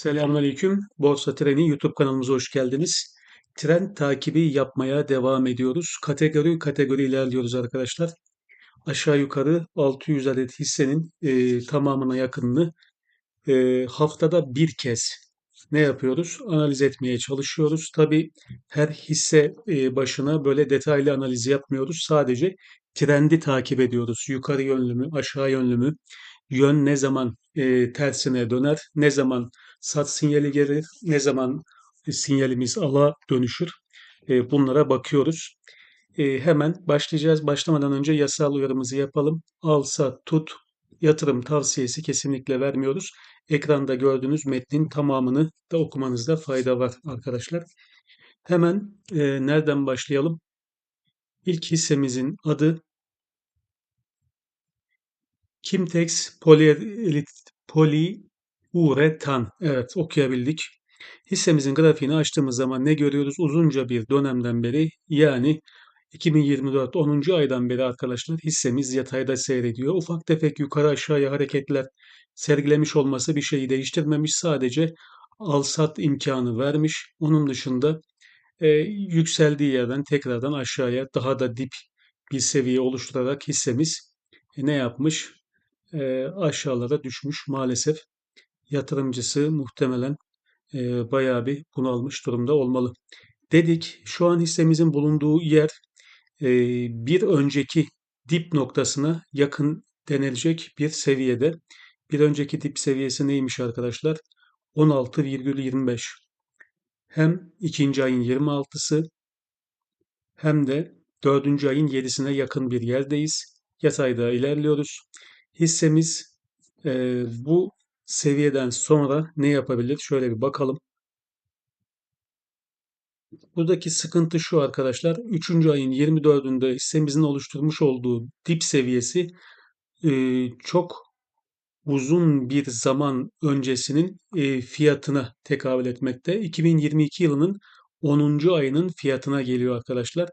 Selamünaleyküm. Borsa Treni YouTube kanalımıza hoş geldiniz. Trend takibi yapmaya devam ediyoruz. Kategori kategori ilerliyoruz arkadaşlar. Aşağı yukarı 600 adet hissenin e, tamamına yakınını e, haftada bir kez ne yapıyoruz? Analiz etmeye çalışıyoruz. Tabii her hisse e, başına böyle detaylı analiz yapmıyoruz. Sadece trendi takip ediyoruz. Yukarı yönlü mü, aşağı yönlü mü? Yön ne zaman e, tersine döner? Ne zaman sat sinyali gelir? Ne zaman sinyalimiz ala dönüşür? E, bunlara bakıyoruz. E, hemen başlayacağız. Başlamadan önce yasal uyarımızı yapalım. Al, sat, tut, yatırım tavsiyesi kesinlikle vermiyoruz. Ekranda gördüğünüz metnin tamamını da okumanızda fayda var arkadaşlar. Hemen e, nereden başlayalım? İlk hissemizin adı Kimtex Poliuretan. Evet okuyabildik. Hissemizin grafiğini açtığımız zaman ne görüyoruz? Uzunca bir dönemden beri yani 2024 10. aydan beri arkadaşlar hissemiz yatayda seyrediyor. Ufak tefek yukarı aşağıya hareketler sergilemiş olması bir şeyi değiştirmemiş. Sadece al-sat imkanı vermiş. Onun dışında e, yükseldiği yerden tekrardan aşağıya daha da dip bir seviye oluşturarak hissemiz ne yapmış? E, aşağılara düşmüş maalesef. Yatırımcısı muhtemelen e, bayağı bir bunalmış durumda olmalı. Dedik şu an hissemizin bulunduğu yer e, bir önceki dip noktasına yakın denilecek bir seviyede. Bir önceki dip seviyesi neymiş arkadaşlar? 16,25. Hem ikinci ayın 26'sı hem de dördüncü ayın 7'sine yakın bir yerdeyiz. Yatayda ilerliyoruz. Hissemiz e, bu seviyeden sonra ne yapabilir? Şöyle bir bakalım. Buradaki sıkıntı şu arkadaşlar. 3. ayın 24'ünde hissemizin oluşturmuş olduğu dip seviyesi e, çok uzun bir zaman öncesinin e, fiyatına tekabül etmekte. 2022 yılının 10. ayının fiyatına geliyor arkadaşlar.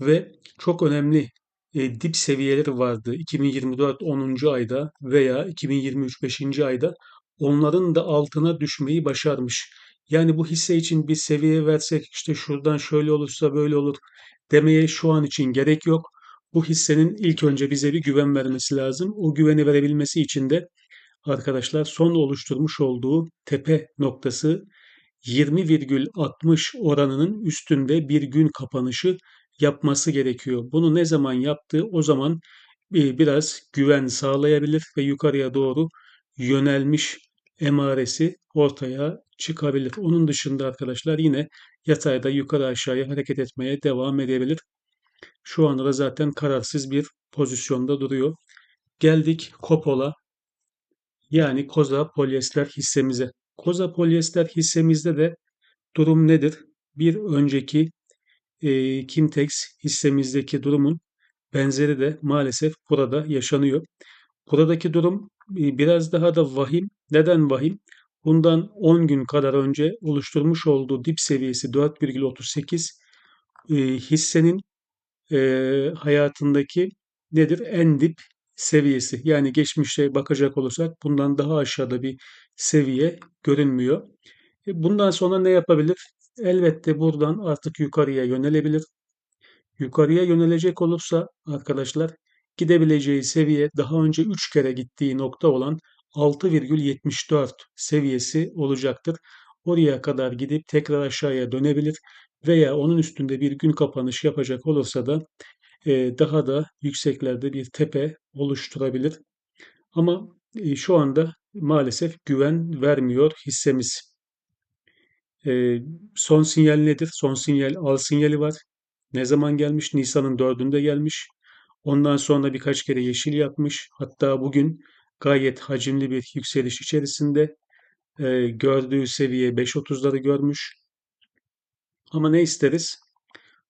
Ve çok önemli e, dip seviyeleri vardı. 2024 10. ayda veya 2023 5. ayda onların da altına düşmeyi başarmış. Yani bu hisse için bir seviye versek işte şuradan şöyle olursa böyle olur demeye şu an için gerek yok. Bu hissenin ilk önce bize bir güven vermesi lazım. O güveni verebilmesi için de arkadaşlar son oluşturmuş olduğu tepe noktası 20,60 oranının üstünde bir gün kapanışı yapması gerekiyor. Bunu ne zaman yaptı? O zaman e, biraz güven sağlayabilir ve yukarıya doğru yönelmiş emaresi ortaya çıkabilir. Onun dışında arkadaşlar yine yatayda yukarı aşağıya hareket etmeye devam edebilir. Şu anda da zaten kararsız bir pozisyonda duruyor. Geldik Kopol'a yani Koza Polyester hissemize. Koza Polyester hissemizde de durum nedir? Bir önceki e, Kimtex hissemizdeki durumun benzeri de maalesef burada yaşanıyor. Buradaki durum e, biraz daha da vahim. Neden vahim? Bundan 10 gün kadar önce oluşturmuş olduğu dip seviyesi 4,38 e, hissenin e, hayatındaki nedir? En dip seviyesi. Yani geçmişe bakacak olursak bundan daha aşağıda bir seviye görünmüyor. E, bundan sonra ne yapabilir? Elbette buradan artık yukarıya yönelebilir. Yukarıya yönelecek olursa arkadaşlar gidebileceği seviye daha önce 3 kere gittiği nokta olan 6,74 seviyesi olacaktır. Oraya kadar gidip tekrar aşağıya dönebilir veya onun üstünde bir gün kapanış yapacak olursa da e, daha da yükseklerde bir tepe oluşturabilir. Ama e, şu anda maalesef güven vermiyor hissemiz. E, son sinyal nedir? Son sinyal al sinyali var. Ne zaman gelmiş? Nisan'ın 4'ünde gelmiş. Ondan sonra birkaç kere yeşil yapmış. Hatta bugün gayet hacimli bir yükseliş içerisinde e, gördüğü seviye 5.30'ları görmüş. Ama ne isteriz?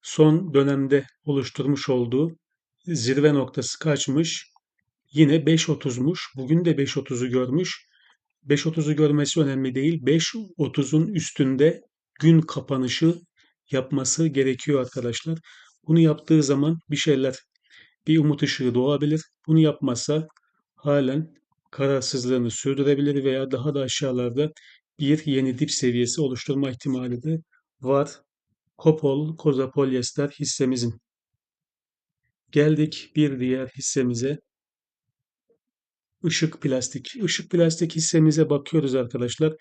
Son dönemde oluşturmuş olduğu zirve noktası kaçmış? Yine 5.30'muş. Bugün de 5.30'u görmüş. 5.30'u görmesi önemli değil. 5.30'un üstünde gün kapanışı yapması gerekiyor arkadaşlar. Bunu yaptığı zaman bir şeyler, bir umut ışığı doğabilir. Bunu yapmazsa halen kararsızlığını sürdürebilir veya daha da aşağılarda bir yeni dip seviyesi oluşturma ihtimali de var. Kopol, Koza Polyester hissemizin. Geldik bir diğer hissemize. Işık Plastik. Işık Plastik hissemize bakıyoruz arkadaşlar.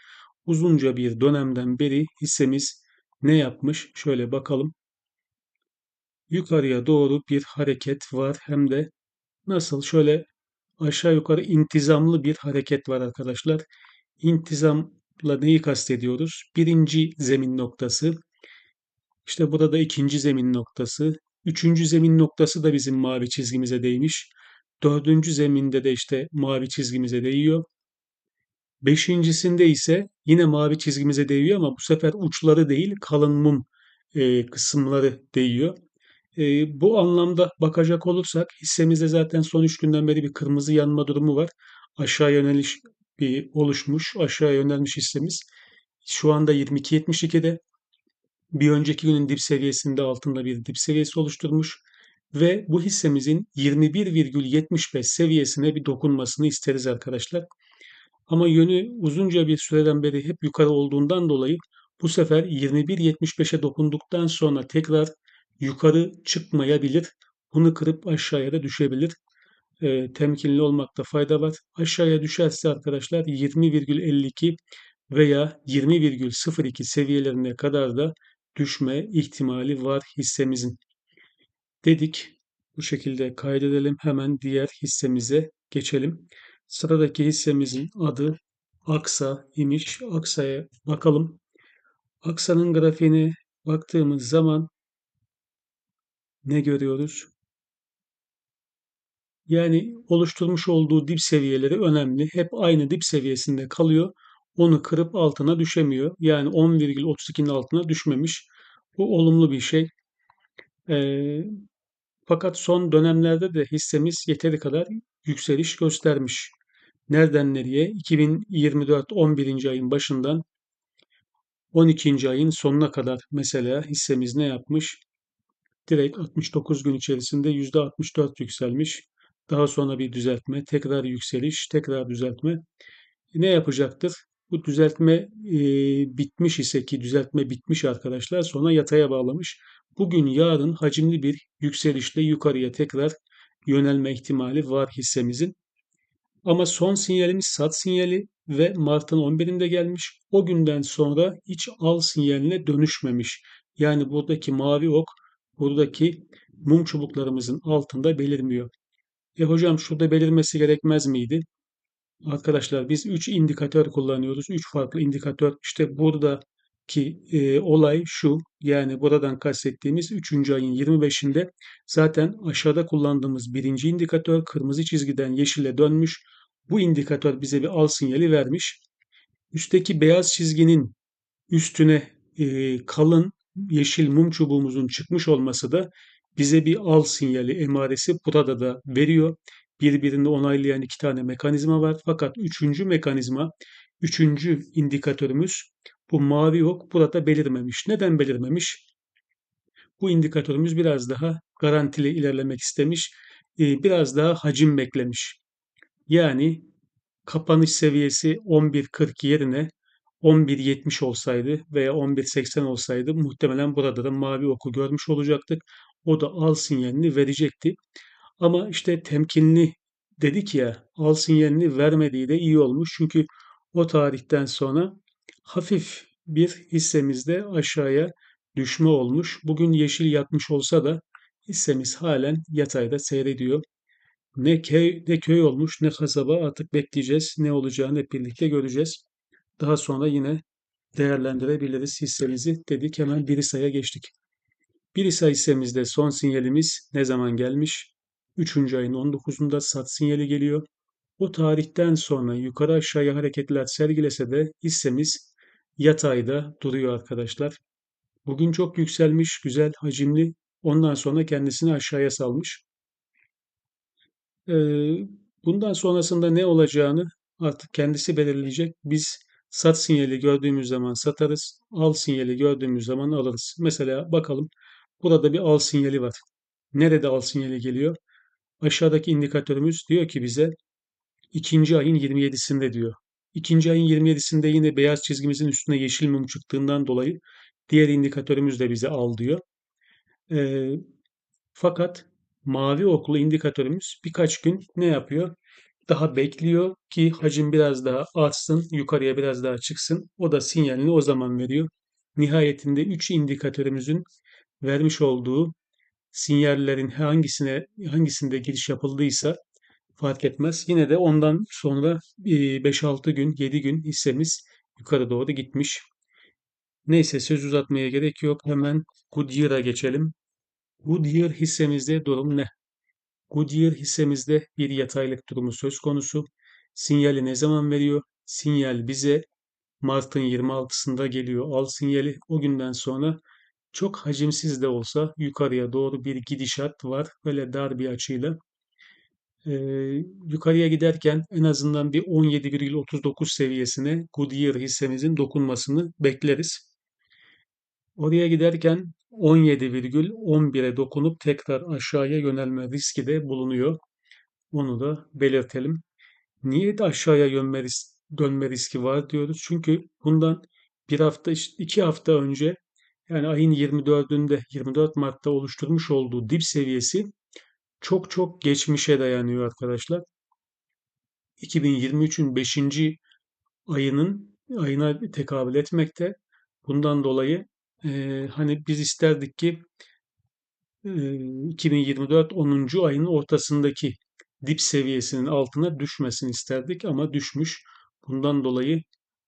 Uzunca bir dönemden beri hissemiz ne yapmış? Şöyle bakalım. Yukarıya doğru bir hareket var. Hem de nasıl? Şöyle aşağı yukarı intizamlı bir hareket var arkadaşlar. İntizamla neyi kastediyoruz? Birinci zemin noktası. İşte burada ikinci zemin noktası. Üçüncü zemin noktası da bizim mavi çizgimize değmiş. Dördüncü zeminde de işte mavi çizgimize değiyor. Beşincisinde ise yine mavi çizgimize değiyor ama bu sefer uçları değil kalın mum e, kısımları değiyor. E, bu anlamda bakacak olursak hissemizde zaten son üç günden beri bir kırmızı yanma durumu var. Aşağı yöneliş bir oluşmuş. Aşağı yönelmiş hissemiz. Şu anda 22.72'de. Bir önceki günün dip seviyesinde altında bir dip seviyesi oluşturmuş ve bu hissemizin 21,75 seviyesine bir dokunmasını isteriz arkadaşlar. Ama yönü uzunca bir süreden beri hep yukarı olduğundan dolayı bu sefer 21.75'e dokunduktan sonra tekrar yukarı çıkmayabilir. Bunu kırıp aşağıya da düşebilir. E, temkinli olmakta fayda var. Aşağıya düşerse arkadaşlar 20,52 veya 20,02 seviyelerine kadar da düşme ihtimali var hissemizin. Dedik. Bu şekilde kaydedelim. Hemen diğer hissemize geçelim. Sıradaki hissemizin adı Aksa imiş. Aksa'ya bakalım. Aksa'nın grafiğine baktığımız zaman ne görüyoruz? Yani oluşturmuş olduğu dip seviyeleri önemli. Hep aynı dip seviyesinde kalıyor. Onu kırıp altına düşemiyor. Yani 10,32'nin altına düşmemiş. Bu olumlu bir şey. Ee, fakat son dönemlerde de hissemiz yeteri kadar yükseliş göstermiş. Nereden nereye? 2024 11. ayın başından 12. ayın sonuna kadar mesela hissemiz ne yapmış? Direkt 69 gün içerisinde %64 yükselmiş. Daha sonra bir düzeltme, tekrar yükseliş, tekrar düzeltme. Ne yapacaktır? Bu düzeltme e, bitmiş ise ki düzeltme bitmiş arkadaşlar sonra yataya bağlamış. Bugün yarın hacimli bir yükselişle yukarıya tekrar yönelme ihtimali var hissemizin. Ama son sinyalimiz sat sinyali ve Mart'ın 11'inde gelmiş. O günden sonra hiç al sinyaline dönüşmemiş. Yani buradaki mavi ok buradaki mum çubuklarımızın altında belirmiyor. E hocam şurada belirmesi gerekmez miydi? Arkadaşlar biz 3 indikatör kullanıyoruz. 3 farklı indikatör. İşte buradaki e, olay şu. Yani buradan kastettiğimiz 3. ayın 25'inde zaten aşağıda kullandığımız birinci indikatör kırmızı çizgiden yeşile dönmüş. Bu indikatör bize bir al sinyali vermiş. Üstteki beyaz çizginin üstüne e, kalın yeşil mum çubuğumuzun çıkmış olması da bize bir al sinyali emaresi burada da veriyor birbirini onaylayan iki tane mekanizma var. Fakat üçüncü mekanizma, üçüncü indikatörümüz bu mavi ok burada belirmemiş. Neden belirmemiş? Bu indikatörümüz biraz daha garantili ilerlemek istemiş. E, biraz daha hacim beklemiş. Yani kapanış seviyesi 11.40 yerine 11.70 olsaydı veya 11.80 olsaydı muhtemelen burada da mavi oku görmüş olacaktık. O da al sinyalini verecekti. Ama işte temkinli dedik ya al sinyalini vermediği de iyi olmuş. Çünkü o tarihten sonra hafif bir hissemizde aşağıya düşme olmuş. Bugün yeşil yatmış olsa da hissemiz halen yatayda seyrediyor. Ne köy, ne köy olmuş ne kasaba artık bekleyeceğiz. Ne olacağını hep birlikte göreceğiz. Daha sonra yine değerlendirebiliriz hissemizi dedik. Hemen Birisa'ya geçtik. Birisa hissemizde son sinyalimiz ne zaman gelmiş? 3. ayın 19'unda sat sinyali geliyor. O tarihten sonra yukarı aşağıya hareketler sergilese de hissemiz yatayda duruyor arkadaşlar. Bugün çok yükselmiş, güzel, hacimli. Ondan sonra kendisini aşağıya salmış. Ee, bundan sonrasında ne olacağını artık kendisi belirleyecek. Biz sat sinyali gördüğümüz zaman satarız, al sinyali gördüğümüz zaman alırız. Mesela bakalım burada bir al sinyali var. Nerede al sinyali geliyor? Aşağıdaki indikatörümüz diyor ki bize ikinci ayın 27'sinde diyor. İkinci ayın 27'sinde yine beyaz çizgimizin üstüne yeşil mum çıktığından dolayı diğer indikatörümüz de bize al diyor. Ee, fakat mavi oklu indikatörümüz birkaç gün ne yapıyor? Daha bekliyor ki hacim biraz daha artsın, yukarıya biraz daha çıksın. O da sinyalini o zaman veriyor. Nihayetinde 3 indikatörümüzün vermiş olduğu sinyallerin hangisine hangisinde giriş yapıldıysa fark etmez. Yine de ondan sonra 5-6 gün, 7 gün hissemiz yukarı doğru gitmiş. Neyse söz uzatmaya gerek yok. Hemen Goodyear'a geçelim. Goodyear hissemizde durum ne? Goodyear hissemizde bir yataylık durumu söz konusu. Sinyali ne zaman veriyor? Sinyal bize Mart'ın 26'sında geliyor. Al sinyali. O günden sonra çok hacimsiz de olsa yukarıya doğru bir gidişat var. Böyle dar bir açıyla. Ee, yukarıya giderken en azından bir 17,39 seviyesine Goodyear hissemizin dokunmasını bekleriz. Oraya giderken 17,11'e dokunup tekrar aşağıya yönelme riski de bulunuyor. Onu da belirtelim. Niye de aşağıya yönme ris dönme riski var diyoruz? Çünkü bundan bir hafta, iki hafta önce yani ayın 24'ünde 24 Mart'ta oluşturmuş olduğu dip seviyesi çok çok geçmişe dayanıyor arkadaşlar. 2023'ün 5. ayının ayına tekabül etmekte. Bundan dolayı e, hani biz isterdik ki e, 2024 10. ayının ortasındaki dip seviyesinin altına düşmesini isterdik ama düşmüş. Bundan dolayı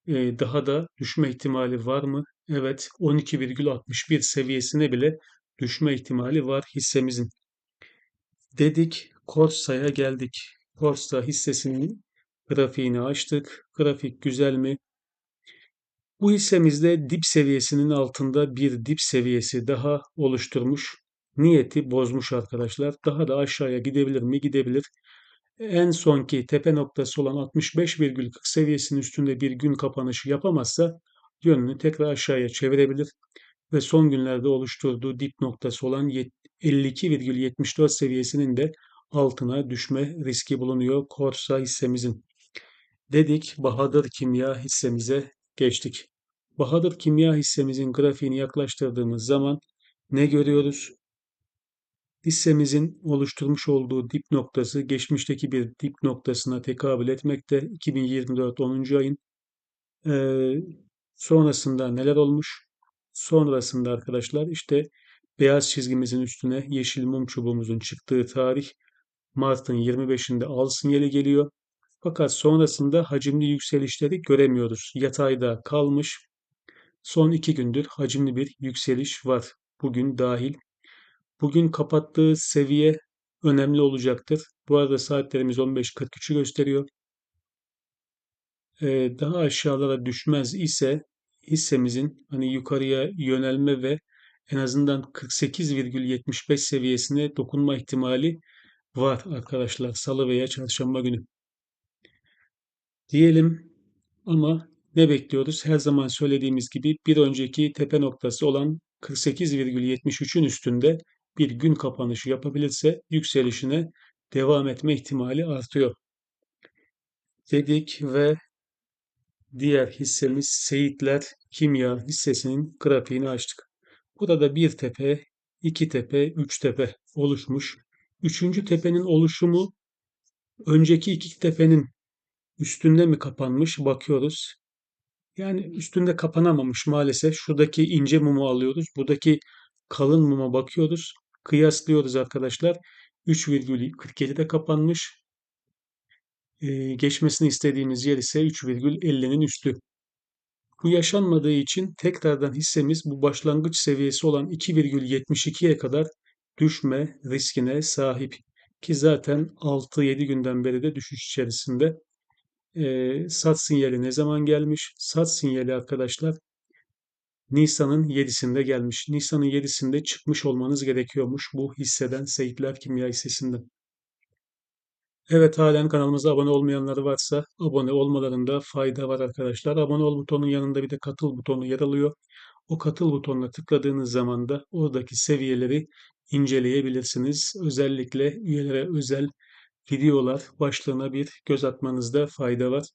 e, daha da düşme ihtimali var mı? Evet 12,61 seviyesine bile düşme ihtimali var hissemizin. Dedik Korsa'ya geldik. Korsa hissesinin grafiğini açtık. Grafik güzel mi? Bu hissemizde dip seviyesinin altında bir dip seviyesi daha oluşturmuş. Niyeti bozmuş arkadaşlar. Daha da aşağıya gidebilir mi? Gidebilir. En sonki tepe noktası olan 65,40 seviyesinin üstünde bir gün kapanışı yapamazsa yönünü tekrar aşağıya çevirebilir ve son günlerde oluşturduğu dip noktası olan 52,74 seviyesinin de altına düşme riski bulunuyor Korsa hissemizin. Dedik Bahadır Kimya hissemize geçtik. Bahadır Kimya hissemizin grafiğini yaklaştırdığımız zaman ne görüyoruz? Hissemizin oluşturmuş olduğu dip noktası geçmişteki bir dip noktasına tekabül etmekte. 2024 10. ayın ee, sonrasında neler olmuş? Sonrasında arkadaşlar işte beyaz çizgimizin üstüne yeşil mum çubuğumuzun çıktığı tarih Mart'ın 25'inde al sinyali geliyor. Fakat sonrasında hacimli yükselişleri göremiyoruz. Yatayda kalmış. Son iki gündür hacimli bir yükseliş var. Bugün dahil. Bugün kapattığı seviye önemli olacaktır. Bu arada saatlerimiz 15.43'ü gösteriyor. Ee, daha aşağılara düşmez ise hissemizin hani yukarıya yönelme ve en azından 48,75 seviyesine dokunma ihtimali var arkadaşlar salı veya çarşamba günü. Diyelim ama ne bekliyoruz? Her zaman söylediğimiz gibi bir önceki tepe noktası olan 48,73'ün üstünde bir gün kapanışı yapabilirse yükselişine devam etme ihtimali artıyor. Dedik ve diğer hissemiz Seyitler Kimya hissesinin grafiğini açtık. Burada bir tepe, iki tepe, üç tepe oluşmuş. Üçüncü tepenin oluşumu önceki iki tepenin üstünde mi kapanmış bakıyoruz. Yani üstünde kapanamamış maalesef. Şuradaki ince mumu alıyoruz. Buradaki kalın muma bakıyoruz. Kıyaslıyoruz arkadaşlar. 3,47'de kapanmış. Ee, geçmesini istediğimiz yer ise 3,50'nin üstü. Bu yaşanmadığı için tekrardan hissemiz bu başlangıç seviyesi olan 2,72'ye kadar düşme riskine sahip. Ki zaten 6-7 günden beri de düşüş içerisinde. Ee, sat sinyali ne zaman gelmiş? Sat sinyali arkadaşlar Nisan'ın 7'sinde gelmiş. Nisan'ın 7'sinde çıkmış olmanız gerekiyormuş bu hisseden Seyitler Kimya hissesinden. Evet halen kanalımıza abone olmayanları varsa abone olmalarında fayda var arkadaşlar. Abone ol butonunun yanında bir de katıl butonu yer alıyor. O katıl butonuna tıkladığınız zaman da oradaki seviyeleri inceleyebilirsiniz. Özellikle üyelere özel videolar başlığına bir göz atmanızda fayda var.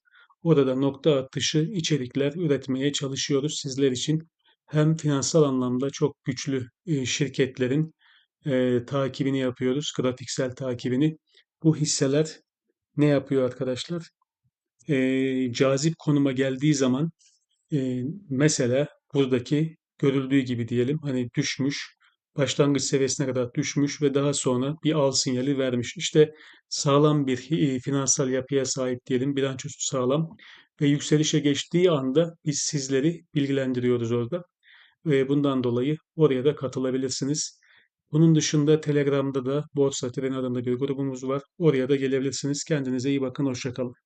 Orada nokta atışı içerikler üretmeye çalışıyoruz sizler için. Hem finansal anlamda çok güçlü şirketlerin e, takibini yapıyoruz, grafiksel takibini. Bu hisseler ne yapıyor arkadaşlar? E, cazip konuma geldiği zaman e, mesela buradaki görüldüğü gibi diyelim hani düşmüş, başlangıç seviyesine kadar düşmüş ve daha sonra bir al sinyali vermiş. İşte sağlam bir e, finansal yapıya sahip diyelim, bilançosu sağlam ve yükselişe geçtiği anda biz sizleri bilgilendiriyoruz orada. Ve bundan dolayı oraya da katılabilirsiniz. Bunun dışında Telegram'da da Borsa Tren adında bir grubumuz var. Oraya da gelebilirsiniz. Kendinize iyi bakın, hoşça kalın.